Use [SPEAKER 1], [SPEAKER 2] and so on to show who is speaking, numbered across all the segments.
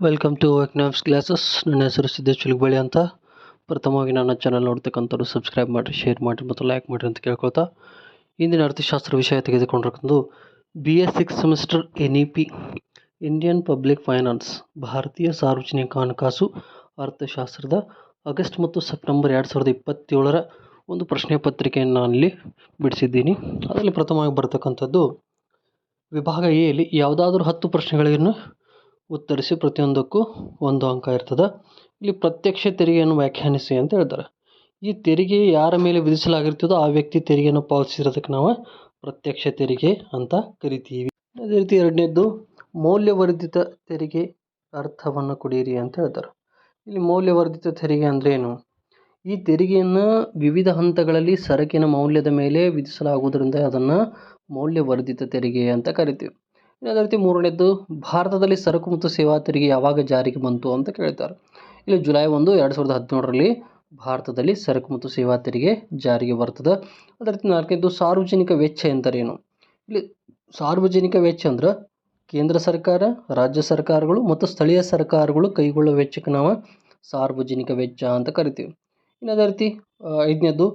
[SPEAKER 1] Welcome to economics classes ನನ್ನ ಹೆಸರು ಸಿದ್ದೇಶ್ ಚುಲ್ಗಬಳ್ಳಿ ಅಂತ. ಪ್ರಥಮವಾಗಿ ನನ್ನ ಚಾನಲ್ ನೋಡ್ತಕ್ಕಂಥವ್ರು ಸಬ್ಸ್ಕ್ರೈಬ್ ಮಾಡಿರಿ ಶೇರ್ ಮಾಡಿರಿ ಮತ್ತು ಲೈಕ್ ಮಾಡಿರಿ ಅಂತ ಕೇಳ್ಕೊಳ್ತಾ ಇಂದಿನ ಅರ್ಥಶಾಸ್ತ್ರ ವಿಷಯ ತೆಗೆದುಕೊಂಡಿರೋದು B S six semester N E P Indian public finance ಭಾರತೀಯ ಸಾರ್ವಜನಿಕ ಹಣಕಾಸು, ಅರ್ಥಶಾಸ್ತ್ರದ ಆಗಸ್ಟ್ ಮತ್ತು ಸೆಪ್ಟೆಂಬರ್ ಎರಡು ಸಾವಿರದ ಇಪ್ಪತ್ತೇಳರ ಒಂದು ಪ್ರಶ್ನೆ ಪತ್ರಿಕೆಯನ್ನು ಅಲ್ಲಿ ಬಿಡಿಸಿದ್ದೀನಿ. ಅದರಲ್ಲಿ ಪ್ರಥಮವಾಗಿ ಬರ್ತಕ್ಕಂಥದ್ದು ವಿಭಾಗ ಎಯಲ್ಲಿ ಯಾವುದಾದ್ರೂ ಹತ್ತು ಪ್ರಶ್ನೆಗಳನ್ನು ಉತ್ತರಿಸಿ ಪ್ರತಿಯೊಂದಕ್ಕೂ ಒಂದು ಅಂಕ ಇರ್ತದೆ. ಇಲ್ಲಿ ಪ್ರತ್ಯಕ್ಷ ತೆರಿಗೆಯನ್ನು ವ್ಯಾಖ್ಯಾನಿಸಿ ಅಂತ ಹೇಳ್ತಾರೆ. ಈ ತೆರಿಗೆ ಯಾರ ಮೇಲೆ ವಿಧಿಸಲಾಗಿರ್ತದೋ ಆ ವ್ಯಕ್ತಿ ತೆರಿಗೆಯನ್ನು ಪಾವತಿಸಿರೋದಕ್ಕೆ ನಾವು ಪ್ರತ್ಯಕ್ಷ ತೆರಿಗೆ ಅಂತ ಕರಿತೀವಿ. ಅದೇ ರೀತಿ ಎರಡನೇದ್ದು, ಮೌಲ್ಯವರ್ಧಿತ ತೆರಿಗೆ ಅರ್ಥವನ್ನು ಕೊಡಿರಿ ಅಂತ ಹೇಳ್ತಾರೆ. ಇಲ್ಲಿ ಮೌಲ್ಯವರ್ಧಿತ ತೆರಿಗೆ ಅಂದರೆ ಏನು? ಈ ತೆರಿಗೆಯನ್ನು ವಿವಿಧ ಹಂತಗಳಲ್ಲಿ ಸರಕಿನ ಮೌಲ್ಯದ ಮೇಲೆ ವಿಧಿಸಲಾಗುವುದರಿಂದ ಅದನ್ನು ಮೌಲ್ಯವರ್ಧಿತ ತೆರಿಗೆ ಅಂತ ಕರಿತೀವಿ. ಇನ್ನು ಅದೇ ರೀತಿ ಮೂರನೇದ್ದು, ಭಾರತದಲ್ಲಿ ಸರಕು ಮತ್ತು ಸೇವಾ ತೆರಿಗೆ ಯಾವಾಗ ಜಾರಿಗೆ ಬಂತು ಅಂತ ಕೇಳ್ತಾರೆ. ಇಲ್ಲಿ ಜುಲೈ ಒಂದು, ಎರಡು ಸಾವಿರದ ಹದಿನೇಳರಲ್ಲಿ ಭಾರತದಲ್ಲಿ ಸರಕು ಮತ್ತು ಸೇವಾ ತೆರಿಗೆ ಜಾರಿಗೆ ಬರ್ತದೆ. ಅದೇ ರೀತಿ ನಾಲ್ಕನೇದು ಸಾರ್ವಜನಿಕ ವೆಚ್ಚ ಎಂದರೇನು? ಇಲ್ಲಿ ಸಾರ್ವಜನಿಕ ವೆಚ್ಚ ಅಂದ್ರೆ ಕೇಂದ್ರ ಸರ್ಕಾರ, ರಾಜ್ಯ ಸರ್ಕಾರಗಳು ಮತ್ತು ಸ್ಥಳೀಯ ಸರ್ಕಾರಗಳು ಕೈಗೊಳ್ಳುವ ವೆಚ್ಚಕ್ಕೆ ನಾವು ಸಾರ್ವಜನಿಕ ವೆಚ್ಚ ಅಂತ ಕರಿತೀವಿ. ಇನ್ನು ಅದೇ ರೀತಿ ಐದನೇದು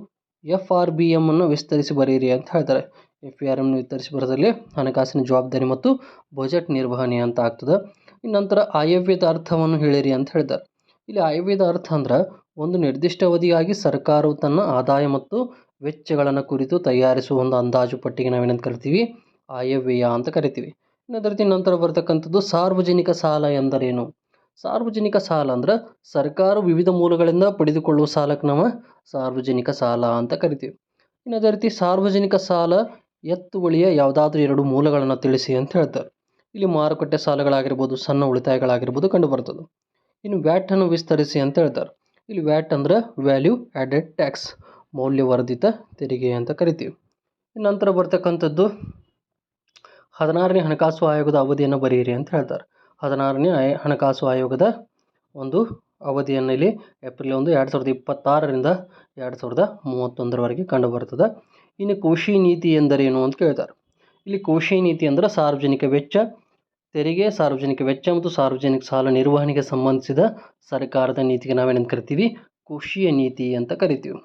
[SPEAKER 1] ಎಫ್ ಆರ್ ಬಿ ಎಮ್ಮನ್ನು ವಿಸ್ತರಿಸಿ ಬರೆಯಿರಿ ಅಂತ ಹೇಳ್ತಾರೆ. ಎಫ್ ಆರ್ ಎಂ ವಿತರಿಸಿ ಬರೋದ್ರಲ್ಲಿ ಹಣಕಾಸಿನ ಜವಾಬ್ದಾರಿ ಮತ್ತು ಬಜೆಟ್ ನಿರ್ವಹಣೆ ಅಂತ ಆಗ್ತದೆ. ಇನ್ನಂತರ ನಂತರ ಆಯವ್ಯದ ಅರ್ಥವನ್ನು ಹೇಳಿರಿ ಅಂತ ಹೇಳ್ತಾರೆ ಇಲ್ಲಿ ಆಯವ್ಯದ ಅರ್ಥ ಅಂದ್ರೆ ಒಂದು ನಿರ್ದಿಷ್ಟ ಅವಧಿಯಾಗಿ ಸರ್ಕಾರವು ತನ್ನ ಆದಾಯ ಮತ್ತು ವೆಚ್ಚಗಳನ್ನು ಕುರಿತು ತಯಾರಿಸುವ ಒಂದು ಅಂದಾಜು ಪಟ್ಟಿಗೆ ನಾವೇನಂತ ಕರಿತೀವಿ? ಆಯವ್ಯಯ ಅಂತ ಕರಿತೀವಿ. ಇನ್ನು ಅದೇ ರೀತಿ ನಂತರ ಬರ್ತಕ್ಕಂಥದ್ದು ಸಾರ್ವಜನಿಕ ಸಾಲ ಎಂದರೇನು? ಸಾರ್ವಜನಿಕ ಸಾಲ ಅಂದ್ರೆ ಸರ್ಕಾರ ವಿವಿಧ ಮೂಲಗಳಿಂದ ಪಡೆದುಕೊಳ್ಳುವ ಸಾಲಕ್ಕೆ ನಾವು ಸಾರ್ವಜನಿಕ ಸಾಲ ಅಂತ ಕರಿತೀವಿ. ಇನ್ನು ಅದೇ ರೀತಿ ಸಾರ್ವಜನಿಕ ಸಾಲ ಎತ್ತುವಳಿಯ ಯಾವುದಾದ್ರೂ ಎರಡು ಮೂಲಗಳನ್ನು ತಿಳಿಸಿ ಅಂತ ಹೇಳ್ತಾರೆ. ಇಲ್ಲಿ ಮಾರುಕಟ್ಟೆ ಸಾಲಗಳಾಗಿರ್ಬೋದು, ಸಣ್ಣ ಉಳಿತಾಯಗಳಾಗಿರ್ಬೋದು ಕಂಡು ಬರ್ತದೆ ಇನ್ನು ವ್ಯಾಟನ್ನು ವಿಸ್ತರಿಸಿ ಅಂತ ಹೇಳ್ತಾರೆ. ಇಲ್ಲಿ ವ್ಯಾಟ್ ಅಂದ್ರೆ ವ್ಯಾಲ್ಯೂ ಆ್ಯಡೆಡ್ ಟ್ಯಾಕ್ಸ್, ಮೌಲ್ಯವರ್ಧಿತ ತೆರಿಗೆ ಅಂತ ಕರಿತೀವಿ. ನಂತರ ಬರ್ತಕ್ಕಂಥದ್ದು ಹದಿನಾರನೇ ಹಣಕಾಸು ಆಯೋಗದ ಅವಧಿಯನ್ನು ಬರೆಯಿರಿ ಅಂತ ಹೇಳ್ತಾರೆ. ಹದಿನಾರನೇ ಹಣಕಾಸು ಆಯೋಗದ ಒಂದು ಅವಧಿಯನ್ನು ಇಲ್ಲಿ ಏಪ್ರಿಲ್ ಒಂದು ಎರಡು ಸಾವಿರದ ಇಪ್ಪತ್ತಾರರಿಂದ ಎರಡು ಸಾವಿರದ ಮೂವತ್ತೊಂದರವರೆಗೆ ಕಂಡು ಬರ್ತದೆ ಇನ್ನು ಕೋಶಿ ನೀತಿ ಎಂದರೇನು ಅಂತ ಕೇಳ್ತಾರೆ. ಇಲ್ಲಿ ಕೋಶಿ ನೀತಿ ಅಂದ್ರೆ ಸಾರ್ವಜನಿಕ ವೆಚ್ಚ, ತೆರಿಗೆ, ಸಾರ್ವಜನಿಕ ವೆಚ್ಚ ಮತ್ತು ಸಾರ್ವಜನಿಕ ಸಾಲ ನಿರ್ವಹಣೆಗೆ ಸಂಬಂಧಿಸಿದ ಸರ್ಕಾರದ ನೀತಿಗೆ ನಾವೇನಂತ ಕರಿತೀವಿ? ಕೋಷಿಯ ನೀತಿ ಅಂತ ಕರಿತೀವಿ.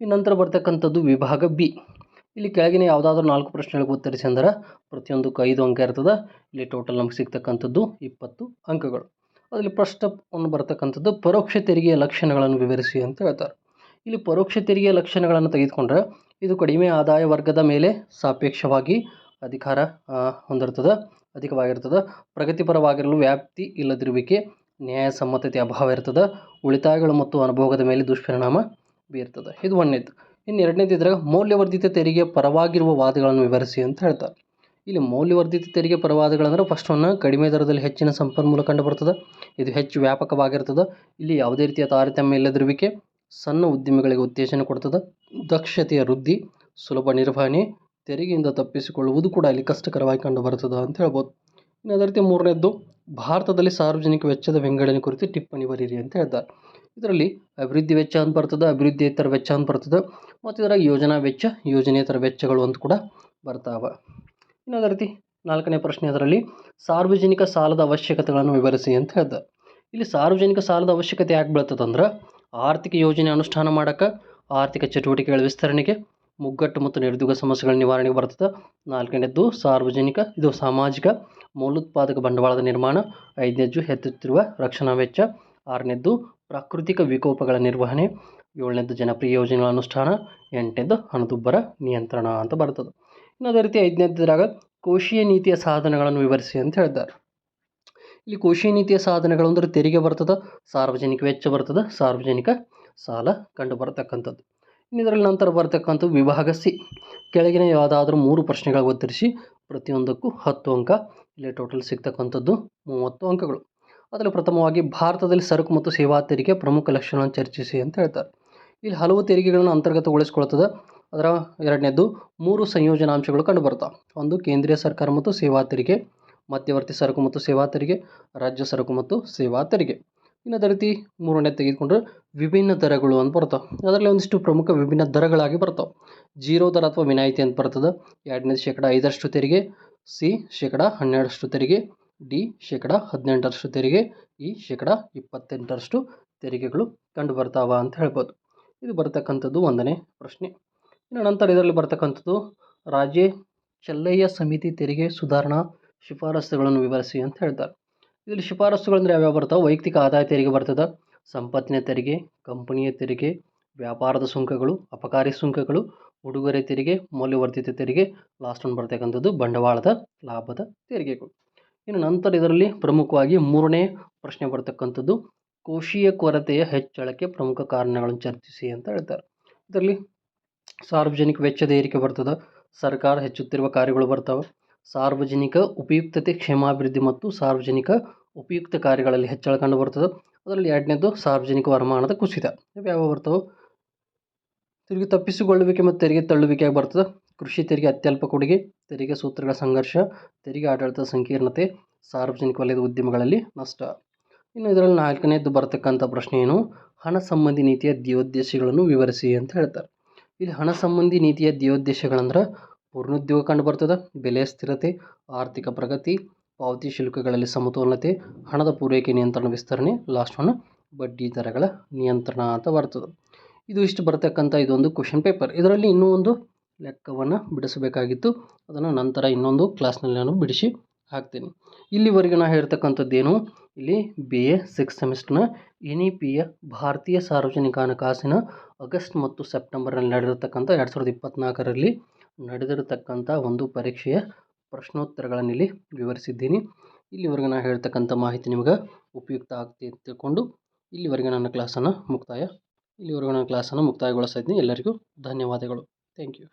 [SPEAKER 1] ಇನ್ನು ನಂತರ ಬರ್ತಕ್ಕಂಥದ್ದು ವಿಭಾಗ ಬಿ. ಇಲ್ಲಿ ಕೆಳಗಿನ ಯಾವುದಾದ್ರೂ ನಾಲ್ಕು ಪ್ರಶ್ನೆಗಳಿಗೆ ಉತ್ತರಿಸಿ ಅಂದ್ರೆ ಪ್ರತಿಯೊಂದಕ್ಕೂ ಐದು ಅಂಕ ಇರ್ತದೆ. ಇಲ್ಲಿ ಟೋಟಲ್ ನಮ್ಗೆ ಸಿಗ್ತಕ್ಕಂಥದ್ದು ಇಪ್ಪತ್ತು ಅಂಕಗಳು. ಅದರಲ್ಲಿ ಫಸ್ಟ್ ಒಂದು ಬರ್ತಕ್ಕಂಥದ್ದು ಪರೋಕ್ಷ ತೆರಿಗೆಯ ಲಕ್ಷಣಗಳನ್ನು ವಿವರಿಸಿ ಅಂತ ಹೇಳ್ತಾರೆ. ಇಲ್ಲಿ ಪರೋಕ್ಷ ತೆರಿಗೆಯ ಲಕ್ಷಣಗಳನ್ನು ತೆಗೆದುಕೊಂಡ್ರೆ ಇದು ಕಡಿಮೆ ಆದಾಯ ವರ್ಗದ ಮೇಲೆ ಸಾಪೇಕ್ಷವಾಗಿ ಅಧಿಕಾರ ಹೊಂದಿರ್ತದೆ, ಅಧಿಕವಾಗಿರ್ತದೆ. ಪ್ರಗತಿಪರವಾಗಿರಲು ವ್ಯಾಪ್ತಿ ಇಲ್ಲದಿರುವಿಕೆ ನ್ಯಾಯಸಮ್ಮತತೆ ಅಭಾವ ಇರ್ತದೆ. ಉಳಿತಾಯಗಳು ಮತ್ತು ಅನುಭೋಗದ ಮೇಲೆ ದುಷ್ಪರಿಣಾಮ ಬೀರ್ತದೆ. ಇದು ಒಂದನೇದು ಇನ್ನು ಎರಡನೇದು ಇದ್ರಾಗ ಮೌಲ್ಯವರ್ಧಿತ ತೆರಿಗೆ ಪರವಾಗಿರುವ ವಾದಗಳನ್ನು ವಿವರಿಸಿ ಅಂತ ಹೇಳ್ತಾರೆ. ಇಲ್ಲಿ ಮೌಲ್ಯವರ್ಧಿತ ತೆರಿಗೆ ಪರವಾದಗಳಂದ್ರೆ ಫಸ್ಟ್ ಒನ್ ಕಡಿಮೆ ದರದಲ್ಲಿ ಹೆಚ್ಚಿನ ಸಂಪನ್ಮೂಲ ಕಂಡು ಬರ್ತದೆ ಇದು ಹೆಚ್ಚು ವ್ಯಾಪಕವಾಗಿರ್ತದೆ. ಇಲ್ಲಿ ಯಾವುದೇ ರೀತಿಯ ತಾರತಮ್ಯ ಇಲ್ಲದಿರುವಿಕೆ, ಸಣ್ಣ ಉದ್ಯಮಿಗಳಿಗೆ ಉತ್ತೇಜನ ಕೊಡ್ತದೆ. ದಕ್ಷತೆಯ ವೃದ್ಧಿ, ಸುಲಭ ನಿರ್ವಹಣೆ, ತೆರಿಗೆಯಿಂದ ತಪ್ಪಿಸಿಕೊಳ್ಳುವುದು ಕೂಡ ಇಲ್ಲಿ ಕಷ್ಟಕರವಾಗಿ ಕಂಡು ಬರ್ತದೆ ಅಂತ ಹೇಳ್ಬೋದು. ಇನ್ನು ಅದೇ ರೀತಿ ಮೂರನೇದ್ದು, ಭಾರತದಲ್ಲಿ ಸಾರ್ವಜನಿಕ ವೆಚ್ಚದ ವಿಂಗಡಣೆ ಕುರಿತು ಟಿಪ್ಪಣಿ ಬರೀರಿ ಅಂತ ಹೇಳ್ತಾರೆ. ಇದರಲ್ಲಿ ಅಭಿವೃದ್ಧಿ ವೆಚ್ಚ ಅಂತ ಬರ್ತದೆ, ಅಭಿವೃದ್ಧಿಯೇತರ ವೆಚ್ಚ ಅಂತ ಬರ್ತದೆ. ಮತ್ತು ಇದರ ಯೋಜನಾ ವೆಚ್ಚ, ಯೋಜನೇತರ ವೆಚ್ಚಗಳು ಅಂತ ಕೂಡ ಬರ್ತಾವೆ. ಇನ್ನು ಅದೇ ರೀತಿ ನಾಲ್ಕನೇ ಪ್ರಶ್ನೆ ಅದರಲ್ಲಿ, ಸಾರ್ವಜನಿಕ ಸಾಲದ ಅವಶ್ಯಕತೆಗಳನ್ನು ವಿವರಿಸಿ ಅಂತ ಹೇಳ್ದೆ. ಇಲ್ಲಿ ಸಾರ್ವಜನಿಕ ಸಾಲದ ಅವಶ್ಯಕತೆ ಯಾಕೆ ಬೀಳ್ತದಂದ್ರೆ, ಆರ್ಥಿಕ ಯೋಜನೆ ಅನುಷ್ಠಾನ ಮಾಡೋಕ್ಕೆ ಆರ್ಥಿಕ ಚಟುವಟಿಕೆಗಳ ವಿಸ್ತರಣೆಗೆ, ಮುಗ್ಗಟ್ಟು ಮತ್ತು ನಿರುದ್ಯೋಗ ಸಮಸ್ಯೆಗಳ ನಿವಾರಣೆಗೆ ಬರ್ತದೆ. ನಾಲ್ಕನೇದ್ದು, ಸಾರ್ವಜನಿಕ, ಇದು ಸಾಮಾಜಿಕ ಮೂಲೋತ್ಪಾದಕ ಬಂಡವಾಳದ ನಿರ್ಮಾಣ. ಐದನೇದ್ದು, ಹೆಚ್ಚುತ್ತಿರುವ ರಕ್ಷಣಾ ವೆಚ್ಚ. ಆರನೇದ್ದು, ಪ್ರಾಕೃತಿಕ ವಿಕೋಪಗಳ ನಿರ್ವಹಣೆ. ಏಳನೇದ್ದು, ಜನಪ್ರಿಯ ಯೋಜನೆಗಳ ಅನುಷ್ಠಾನ. ಎಂಟನೇದ್ದು, ಹಣದುಬ್ಬರ ನಿಯಂತ್ರಣ ಅಂತ ಬರ್ತದೆ. ಅದೇ ರೀತಿ ಐದನೇದ್ರಾಗ ಕೋಶೀಯ ನೀತಿಯ ಸಾಧನಗಳನ್ನು ವಿವರಿಸಿ ಅಂತ ಹೇಳ್ತಾರೆ. ಇಲ್ಲಿ ಕೋಶೀಯ ನೀತಿಯ ಸಾಧನಗಳು ಅಂದರೆ ತೆರಿಗೆ ಬರ್ತದೆ, ಸಾರ್ವಜನಿಕ ವೆಚ್ಚ ಬರ್ತದೆ, ಸಾರ್ವಜನಿಕ ಸಾಲ ಕಂಡು ಬರತಕ್ಕಂಥದ್ದು. ಇದರಲ್ಲಿ ನಂತರ ಬರ್ತಕ್ಕಂಥದ್ದು ವಿಭಾಗ ಸಿ. ಕೆಳಗಿನ ಯಾವುದಾದ್ರೂ ಮೂರು ಪ್ರಶ್ನೆಗಳಿಗೆ ಉತ್ತರಿಸಿ ಪ್ರತಿಯೊಂದಕ್ಕೂ ಹತ್ತು ಅಂಕ ಇಲ್ಲಿ ಟೋಟಲ್ ಸಿಗ್ತಕ್ಕಂಥದ್ದು ಮೂವತ್ತು ಅಂಕಗಳು. ಅದರಲ್ಲಿ ಪ್ರಥಮವಾಗಿ ಭಾರತದಲ್ಲಿ ಸರಕು ಮತ್ತು ಸೇವಾ ತೆರಿಗೆ ಪ್ರಮುಖ ಲಕ್ಷಣಗಳನ್ನು ಚರ್ಚಿಸಿ ಅಂತ ಹೇಳ್ತಾರೆ. ಇಲ್ಲಿ ಹಲವು ತೆರಿಗೆಗಳನ್ನು ಅಂತರ್ಗತಗೊಳಿಸ್ಕೊಳ್ತದೆ. ಅದರ ಎರಡನೇದು ಮೂರು ಸಂಯೋಜನಾಂಶಗಳು ಕಂಡುಬರ್ತಾವೆ ಒಂದು, ಕೇಂದ್ರೀಯ ಸರ್ಕಾರ ಮತ್ತು ಸೇವಾ ತೆರಿಗೆ. ಮಧ್ಯವರ್ತಿ ಸರಕು ಮತ್ತು ಸೇವಾ ತೆರಿಗೆ. ರಾಜ್ಯ ಸರಕು ಮತ್ತು ಸೇವಾ ತೆರಿಗೆ. ಇನ್ನು ಅದೇ ರೀತಿ ಮೂರನೇ ತೆಗೆದುಕೊಂಡ್ರೆ ವಿಭಿನ್ನ ದರಗಳು ಅಂತ ಬರ್ತಾವೆ ಅದರಲ್ಲಿ ಒಂದಿಷ್ಟು ಪ್ರಮುಖ ವಿಭಿನ್ನ ದರಗಳಾಗಿ ಬರ್ತಾವೆ ಜೀರೋ ದರ ಅಥವಾ ವಿನಾಯಿತಿ ಅಂತ ಬರ್ತದೆ. ಎರಡನೇದು ಶೇಕಡ ಐದರಷ್ಟು ತೆರಿಗೆ. ಸಿ, ಶೇಕಡ ಹನ್ನೆರಡರಷ್ಟು ತೆರಿಗೆ. ಡಿ, ಶೇಕಡ ಹದಿನೆಂಟರಷ್ಟು ತೆರಿಗೆ. ಇ, ಶೇಕಡ ಇಪ್ಪತ್ತೆಂಟರಷ್ಟು ತೆರಿಗೆಗಳು ಕಂಡು ಬರ್ತಾವ ಅಂತ ಹೇಳ್ಬೋದು. ಇದು ಬರ್ತಕ್ಕಂಥದ್ದು ಒಂದನೇ ಪ್ರಶ್ನೆ. ಇನ್ನು ನಂತರ ಇದರಲ್ಲಿ ಬರ್ತಕ್ಕಂಥದ್ದು ರಾಜ್ಯ ಚೆಲ್ಲಯ್ಯ ಸಮಿತಿ ತೆರಿಗೆ ಸುಧಾರಣಾ ಶಿಫಾರಸುಗಳನ್ನು ವಿವರಿಸಿ ಅಂತ ಹೇಳ್ತಾರೆ. ಇದರಲ್ಲಿ ಶಿಫಾರಸುಗಳಂದರೆ ಯಾವ್ಯಾವ ಬರ್ತಾವೆ? ವೈಯಕ್ತಿಕ ಆದಾಯ ತೆರಿಗೆ ಬರ್ತದೆ, ಸಂಪತ್ತಿನ ತೆರಿಗೆ, ಕಂಪನಿಯ ತೆರಿಗೆ, ವ್ಯಾಪಾರದ ಸುಂಕಗಳು, ಅಪಕಾರಿ ಸುಂಕಗಳು, ಉಡುಗೊರೆ ತೆರಿಗೆ, ಮೌಲ್ಯವರ್ಧಿತ ತೆರಿಗೆ, ಲಾಸ್ಟ್ ಒಂದು ಬರ್ತಕ್ಕಂಥದ್ದು ಬಂಡವಾಳದ ಲಾಭದ ತೆರಿಗೆಗಳು. ಇನ್ನು ನಂತರ ಇದರಲ್ಲಿ ಪ್ರಮುಖವಾಗಿ ಮೂರನೇ ಪ್ರಶ್ನೆ ಬರ್ತಕ್ಕಂಥದ್ದು, ಕೋಶೀಯ ಕೊರತೆಯ ಹೆಚ್ಚಳಕ್ಕೆ ಪ್ರಮುಖ ಕಾರಣಗಳನ್ನು ಚರ್ಚಿಸಿ ಅಂತ ಹೇಳ್ತಾರೆ. ಇದರಲ್ಲಿ ಸಾರ್ವಜನಿಕ ವೆಚ್ಚದ ಏರಿಕೆ ಬರ್ತದೆ. ಸರ್ಕಾರ ಹೆಚ್ಚುತ್ತಿರುವ ಕಾರ್ಯಗಳು ಬರ್ತಾವೆ. ಸಾರ್ವಜನಿಕ ಉಪಯುಕ್ತತೆ, ಕ್ಷೇಮಾಭಿವೃದ್ಧಿ ಮತ್ತು ಸಾರ್ವಜನಿಕ ಉಪಯುಕ್ತ ಕಾರ್ಯಗಳಲ್ಲಿ ಹೆಚ್ಚಳ ಕಂಡು ಬರ್ತದೆ. ಅದರಲ್ಲಿ ಎರಡನೇದು ಸಾರ್ವಜನಿಕ ವರಮಾನದ ಕುಸಿತ. ಇವು ಯಾವ ಬರ್ತವೆ? ತಿರುಗಿ ತಪ್ಪಿಸಿಕೊಳ್ಳುವಿಕೆ ಮತ್ತು ತೆರಿಗೆ ತಳ್ಳುವಿಕೆಯಾಗಿ ಬರ್ತದೆ? ಕೃಷಿ ತೆರಿಗೆ ಅತ್ಯಲ್ಪ ಕೊಡುಗೆ, ತೆರಿಗೆ ಸೂತ್ರಗಳ ಸಂಘರ್ಷ, ತೆರಿಗೆ ಆಡಳಿತದ ಸಂಕೀರ್ಣತೆ, ಸಾರ್ವಜನಿಕ ವಲಯದ ಉದ್ಯಮಗಳಲ್ಲಿ ನಷ್ಟ. ಇನ್ನು ಇದರಲ್ಲಿ ನಾಲ್ಕನೇದು ಬರ್ತಕ್ಕಂಥ ಪ್ರಶ್ನೆ ಏನು? ಹಣ ಸಂಬಂಧಿ ನೀತಿಯ ಧ್ಯೇಯೋದ್ದೇಶಗಳನ್ನು ವಿವರಿಸಿ ಅಂತ ಹೇಳ್ತಾರೆ. ಇಲ್ಲಿ ಹಣ ಸಂಬಂಧಿ ನೀತಿಯ ಧ್ಯೇಯೋದ್ದೇಶಗಳಂದ್ರೆ ಪೂರ್ಣೋದ್ಯೋಗ ಕಂಡು ಬರ್ತದೆ ಬೆಲೆ ಸ್ಥಿರತೆ, ಆರ್ಥಿಕ ಪ್ರಗತಿ, ಪಾವತಿ ಶುಲ್ಕಗಳಲ್ಲಿ ಸಮತೋಲನತೆ, ಹಣದ ಪೂರೈಕೆ ನಿಯಂತ್ರಣ ವಿಸ್ತರಣೆ ಲಾಸ್ಟ್ ಒನ್ ಬಡ್ಡಿ ದರಗಳ ನಿಯಂತ್ರಣ ಅಂತ ಬರ್ತದೆ. ಇದು ಇಷ್ಟು ಬರ್ತಕ್ಕಂಥ ಇದೊಂದು ಕ್ವಶನ್ ಪೇಪರ್ ಇದರಲ್ಲಿ ಇನ್ನೂ ಒಂದು ಲೆಕ್ಕವನ್ನು ಬಿಡಿಸಬೇಕಾಗಿತ್ತು. ಅದನ್ನು ನಂತರ ಇನ್ನೊಂದು ಕ್ಲಾಸ್ನಲ್ಲಿ ನಾನು ಬಿಡಿಸಿ ಹಾಕ್ತೀನಿ. ಇಲ್ಲಿವರೆಗೆ ನಾನು ಹೇಳ್ತಕ್ಕಂಥದ್ದೇನು, ಇಲ್ಲಿ ಬಿ ಎ ಸಿಕ್ಸ್ ಸೆಮಿಸ್ಟರ್ನ ಎನ್ ಇ ಪಿಯ ಭಾರತೀಯ ಸಾರ್ವಜನಿಕ ಹಣಕಾಸಿನ ಆಗಸ್ಟ್ ಮತ್ತು ಸೆಪ್ಟೆಂಬರ್ನಲ್ಲಿ ನಡೆದಿರ್ತಕ್ಕಂಥ ಎರಡು ಸಾವಿರದ ಇಪ್ಪತ್ತ್ನಾಲ್ಕರಲ್ಲಿ ನಡೆದಿರತಕ್ಕಂಥ ಒಂದು ಪರೀಕ್ಷೆಯ ಪ್ರಶ್ನೋತ್ತರಗಳನ್ನು ಇಲ್ಲಿ ವಿವರಿಸಿದ್ದೀನಿ. ಇಲ್ಲಿವರೆಗೆ ನಾನು ಹೇಳ್ತಕ್ಕಂಥ ಮಾಹಿತಿ ನಿಮಗೆ ಉಪಯುಕ್ತ ಆಗ್ತಿ ಅಂತ ತಿಳ್ಕೊಂಡು ಇಲ್ಲಿವರೆಗೆ ನನ್ನ ಕ್ಲಾಸನ್ನು ಮುಕ್ತಾಯ, ಇಲ್ಲಿವರೆಗೂ ನನ್ನ ಕ್ಲಾಸನ್ನು ಮುಕ್ತಾಯಗೊಳಿಸ್ತಾ ಇದ್ದೀನಿ. ಎಲ್ಲರಿಗೂ ಧನ್ಯವಾದಗಳು. Thank you.